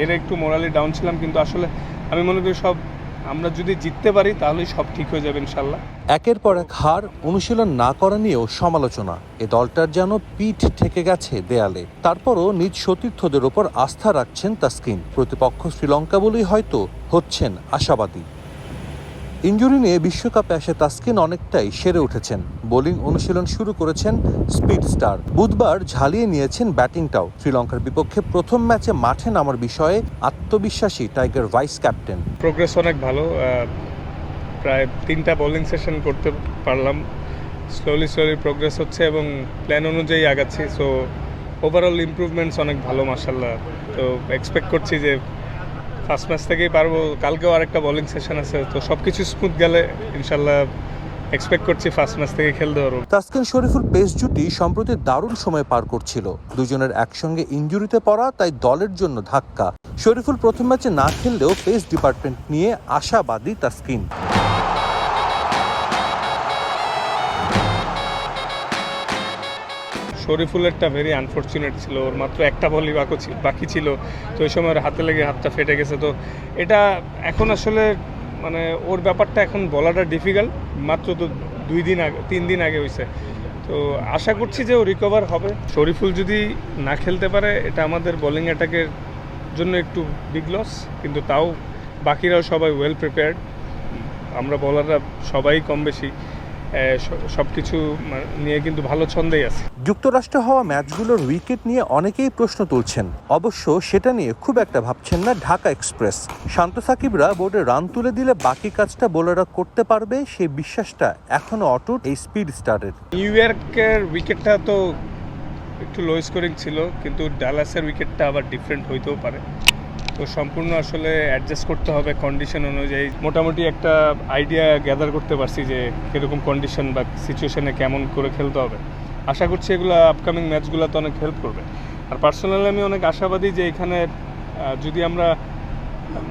এর একটু morally down ছিলাম, কিন্তু আসলে আমি মনে করি সব আমরা যদি জিততে পারি, তাহলেই সব ঠিক হয়ে যাবে ইনশাল্লাহ একের পর এক হার অনুশীলন না করা নিয়েও সমালোচনা। এ দলটার যেন পিঠ থেকে গেছে দেয়ালে। তারপরও নিজ সতীর্থদের ওপর আস্থা রাখছেন তাসকিন। প্রতিপক্ষ শ্রীলঙ্কা বলেই হয়তো হচ্ছেন আশাবাদী। ইঞ্জুরি নিয়ে বিশ্বকাপে আসে তাসকিন অনেকটাই সেরে উঠেছেন। বোলিং অনুশীলন শুরু করেছেন স্পিড স্টার। বুধবার ঝালিয়ে নিয়েছেন ব্যাটিংটাও। শ্রীলঙ্কার বিপক্ষে প্রথম ম্যাচে মাঠে নামার বিষয়ে আত্মবিশ্বাসী টাইগার ভাইস ক্যাপ্টেন। প্রোগ্রেস অনেক ভালো প্রায় তিনটা বোলিং সেশন করতে পারলাম। স্লোলি স্লোলি প্রোগ্রেস হচ্ছে এবং প্ল্যান অনুযায়ী আগাচ্ছি। সো ওভারঅল ইমপ্রুভমেন্টস অনেক ভালো মাসাল্লাহ তো এক্সপেক্ট করছি যে ফার্স্ট ম্যাচ থেকেই পারব। কালকেও আরেকটা বোলিং সেশন আছে, তো সব কিছু স্মুথ গেলে ইনশাল্লাহ এক্সপেক্ট করছি ফার্স্ট ম্যাচ থেকে খেলতে পারব। তাসকিন শরীফুল পেস জুটি সম্প্রতি দারুণ সময় পার করছিল। দুজনের একসঙ্গে ইঞ্জুরিতে পড়া, তাই দলের জন্য ধাক্কা। শরীফুল প্রথম ম্যাচে না খেললেও পেস ডিপার্টমেন্ট নিয়ে আশাবাদী তাসকিন। শরীফুলেরটা ভেরি আনফর্চুনেট ছিল। ওর মাত্র একটা বলই বাকি ছিল বাকি ছিল। তো ওই সময় ওর হাতে লেগে হাতটা ফেটে গেছে। তো এটা এখন আসলে মানে ওর ব্যাপারটা এখন বলাটা ডিফিকাল্ট মাত্র তো দুই দিন আগে, তিন দিন আগে হয়েছে তো আশা করছি যে ও রিকভার হবে। শরীফুল যদি না খেলতে পারে, এটা আমাদের বোলিং অ্যাটাকের জন্য একটু বিগ লস কিন্তু তাও বাকিরাও সবাই ওয়েল প্রিপেয়ার্ড আমরা বলাররা সবাই কম বেশি সব কিছু নিয়ে কিন্তু ভালো ছন্দেই আছে। যুক্তরাষ্ট্র হওয়া ম্যাচগুলোর উইকেট নিয়ে অনেকেই প্রশ্ন তুলছেন। অবশ্য সেটা নিয়ে খুব একটা ভাবছেন না ঢাকা এক্সপ্রেস। শান্ত সাকিবরা বোর্ডে রান তুলে দিলে বাকি কাজটা বোলাররা করতে পারবে সেই বিশ্বাসটা এখনও অটুট এই স্পিড স্টারের নিউ ইয়র্কের উইকেটটা তো একটু লো স্কোরিং ছিল কিন্তু ডালাসের উইকেটটা আবার ডিফারেন্ট হইতেও পারে। তো সম্পূর্ণ আসলে অ্যাডজাস্ট করতে হবে কন্ডিশন অনুযায়ী। মোটামুটি একটা আইডিয়া গ্যাদার করতে পারছি যে কীরকম কন্ডিশন বা সিচুয়েশনে কেমন করে খেলতে হবে। আশা করছি এগুলো আপকামিং ম্যাচগুলোতে অনেক হেল্প করবে। আর পার্সোনালি আমি অনেক আশাবাদী যে এখানে যদি আমরা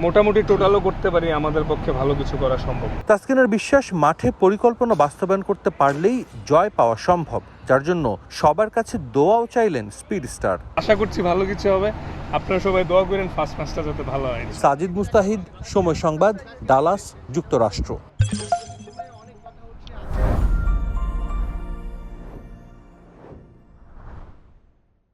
মোটামুটি টোটালও করতে পারি, আমাদের পক্ষে ভালো কিছু করা সম্ভব। তাসকিনের বিশ্বাস, মাঠে পরিকল্পনা বাস্তবায়ন করতে পারলেই জয় পাওয়া সম্ভব। যার জন্য সবার কাছে দোয়াও চাইলেন স্পিড স্টার। আশা করছি ভালো কিছু হবে। আপনারা সবাই দোয়া করেন ফার্স্ট ম্যাচটা যাতে ভালো হয়। সাজিদ মুস্তাহিদ সময় সংবাদ ডালাস যুক্তরাষ্ট্র।